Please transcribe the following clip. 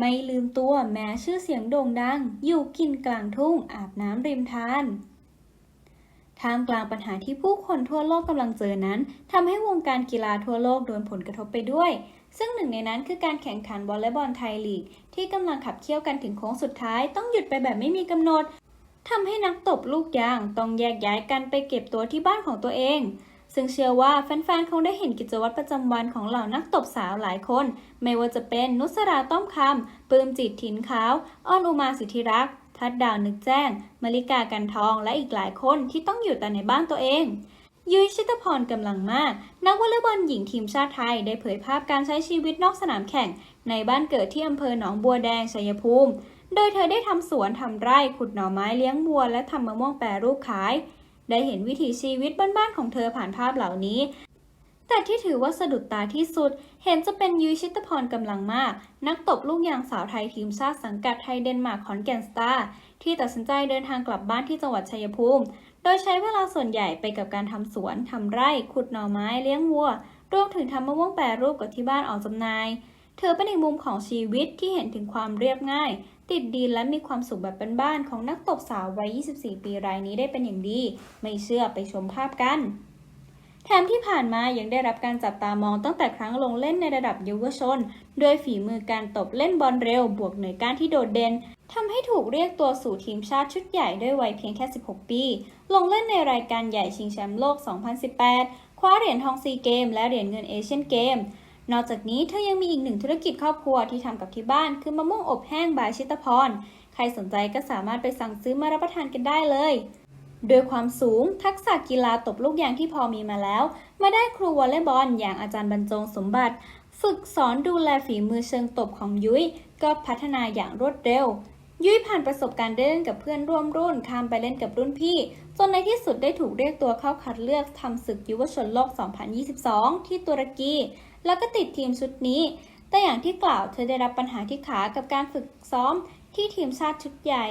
ไม่ลืมตัวแม้ชื่อเสียงโด่งดัง อยู่กินกลางทุ่งอาบน้ำริมทานท่ามกลางปัญหาที่ผู้คนทั่วโลกกำลังเจอนั้นทำให้วงการกีฬาทั่วโลกโดนผลกระทบไปด้วย ซึ่งหนึ่งในนั้นคือการแข่งขันวอลเลย์บอลไทยลีก ที่กำลังขับเคี่ยวกันถึงโค้งสุดท้าย ต้องหยุดไปแบบไม่มีกำหนดทำให้นักตบลูกยางต้องแยกย้ายกันไปเก็บตัวที่บ้านของตัวเอง ซึ่งเชื่อว่าแฟนๆ คงได้เห็นกิจวัตรประจำวันของเหล่านักตบสาวหลายคน ไม่ว่าจะเป็นนุสราต้อมคำปื้มจิตถินขาว อ้อนอุมาสิทธิรักษ์ทัดดาวนึกแจ้งมาริกากันทองและอีกหลายคนที่ต้องอยู่แต่ในบ้านตัวเองยุ้ยชิตพรกำลังมาก นักวอลเลย์บอลหญิงทีมชาติไทยได้เผยภาพการใช้ชีวิตนอกสนามแข่ง ในบ้านเกิดที่อำเภอหนองบัวแดงชัยภูมิ โดยเธอได้ทำสวนทำไร่ขุดหน่อไม้เลี้ยงบัวและทำมะม่วงแปรรูปขาย ได้เห็นวิถีชีวิตบ้านๆของเธอผ่านภาพเหล่านี้ แต่ที่ถือว่าสะดุดตาที่สุด เห็นจะเป็นยุ้ยชิตพรกำลังมาก นักตบลูกยางสาวไทยทีมชาติสังกัดไทยเดนมาร์กขอนแก่นสตาร์ที่ตัดสินใจเดินทางกลับบ้านที่จังหวัดชัยภูมิ โดยใช้เวลาส่วนใหญ่ไปกับการทำสวนทำไร่ขุดหน่อไม้เลี้ยงวัวรวมถึงทำมะม่วงแปรรูปกับที่บ้านออกจำหน่าย เธอเป็นอีกมุมของชีวิตที่เห็นถึงความเรียบง่าย ติดดินและมีความสุขแบบเป็นบ้านๆของนักตบสาววัย 24 ปีรายนี้ได้เป็นอย่างดี ไม่เชื่อไปชมภาพกันแถมที่ผ่านมายังได้รับการจับตามองตั้งแต่ครั้งลงเล่นในระดับเยาวชน ด้วยฝีมือการตบเล่นบอลเร็ว บวกหน่วยกานที่โดดเด่นทำให้ถูกเรียกตัวสู่ทีมชาติชุดใหญ่ด้วยวัยเพียงแค่ 16 ปี ลงเล่นในรายการใหญ่ชิงแชมป์โลก 2018 คว้าเหรียญทองซีเกม และเหรียญเงินเอเชียนเกม นอกจากนี้เธอยังมีอีกหนึ่งธุรกิจครอบครัวที่ทำกับที่บ้าน คือมะม่วงอบแห้งบายชิตพร ใครสนใจก็สามารถไปสั่งซื้อมารับประทานกันได้เลยด้วยความสูงทักษะกีฬาตบลูกยางที่พอมีมาแล้ว มาได้ครูวอลเลย์บอลอย่างอาจารย์บรรจงสมบัติ ฝึกสอนดูแลฝีมือเชิงตบของยุ้ยก็พัฒนาอย่างรวดเร็ว ยุ้ยผ่านประสบการณ์ได้เล่นกับเพื่อนร่วมรุ่นข้ามไปเล่นกับรุ่นพี่ จนในที่สุดได้ถูกเรียกตัวเข้าคัดเลือกทำศึกยุวชนโลก 2022 ที่ตุรกี แล้วก็ติดทีมชุดนี้ แต่อย่างที่กล่าวเธอได้รับปัญหาที่ขากับการฝึกซ้อมที่ทีมชาติชุดใหญ่